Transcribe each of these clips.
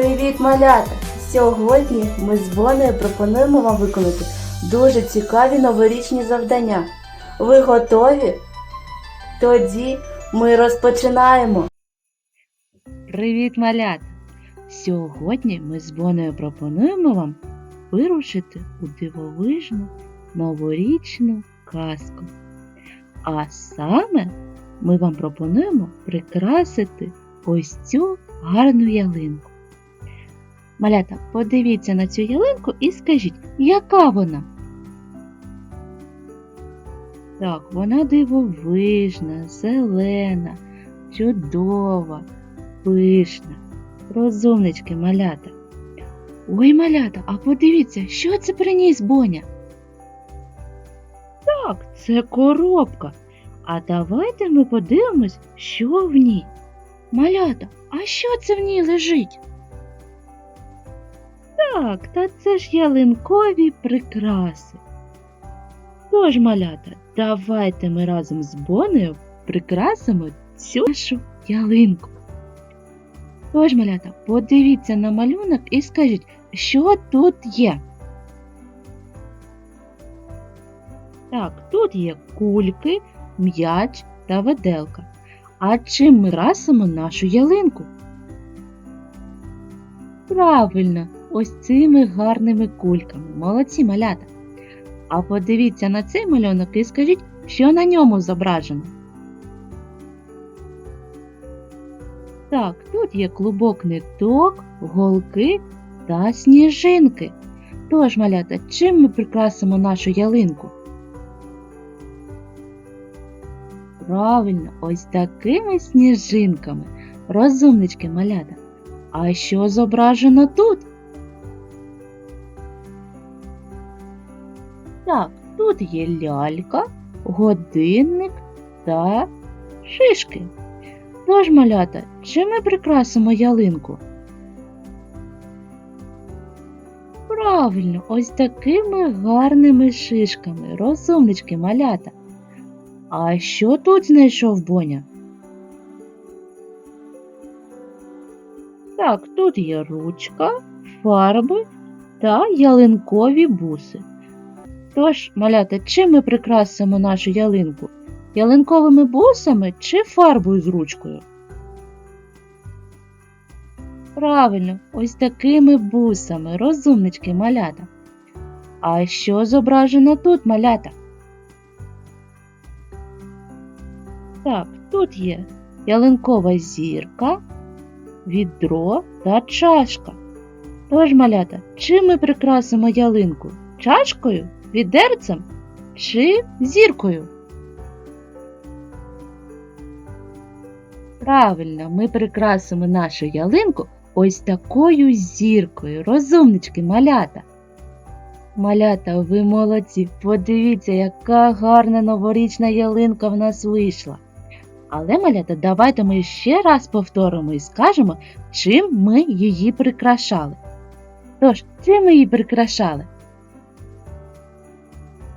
Привіт, малята! Сьогодні ми з Бонею пропонуємо вам виконати дуже цікаві новорічні завдання. Ви готові? Тоді ми розпочинаємо. Привіт, малята! Сьогодні ми з Бонею пропонуємо вам вирушити у дивовижну новорічну казку. А саме ми вам пропонуємо прикрасити ось цю гарну ялинку. Малята, подивіться на цю ялинку і скажіть, яка вона? Так, вона дивовижна, зелена, чудова, пишна. Розумнички, малята. Ой, малята, а подивіться, що це приніс Боня? Так, це коробка. А давайте ми подивимось, що в ній. Малята, а що це в ній лежить? Так, та це ж ялинкові прикраси. Тож, малята, давайте ми разом з Бонею прикрасимо цю нашу ялинку. Тож, малята, подивіться на малюнок і скажіть, що тут є. Так, тут є кульки, м'яч та виделка. А чим ми красимо нашу ялинку? Правильно, ось цими гарними кульками. Молодці малята. А подивіться на цей малюнок і скажіть, що на ньому зображено. Так, тут є клубок ниток, голки та сніжинки. Тож, малята, чим ми прикрасимо нашу ялинку? Правильно, ось такими сніжинками. Розумнички малята. А що зображено тут? Так, тут є лялька, годинник та шишки. Тож, малята, чим ми прикрасимо ялинку? Правильно, ось такими гарними шишками, розумнички малята. А що тут знайшов Боня? Так, тут є ручка, фарби та ялинкові буси. Тож, малята, чим ми прикрасимо нашу ялинку? Ялинковими бусами чи фарбою з ручкою? Правильно, ось такими бусами, розумнички малята. А що зображено тут, малята? Так, тут є ялинкова зірка, відро та чашка. Тож, малята, чим ми прикрасимо ялинку? Чашкою, відерцем чи зіркою? Правильно, ми прикрасимо нашу ялинку ось такою зіркою. Розумнички, малята. Малята, ви молодці. Подивіться, яка гарна новорічна ялинка в нас вийшла. Але, малята, давайте ми ще раз повторимо і скажемо, чим ми її прикрашали. Тож, чим ми її прикрашали?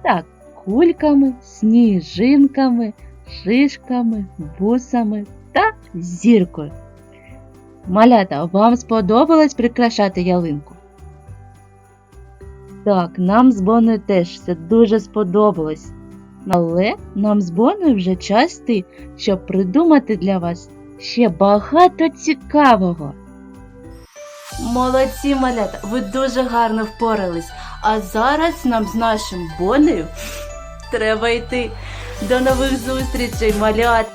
Так, кульками, сніжинками, шишками, бусами та зіркою. Малята, вам сподобалось прикрашати ялинку? Так, нам з Боною теж це дуже сподобалось. Але нам з Боною вже час йти, щоб придумати для вас ще багато цікавого. Молодці, малята! Ви дуже гарно впорались. А зараз нам з нашим Бонею треба йти. До нових зустрічей, малят!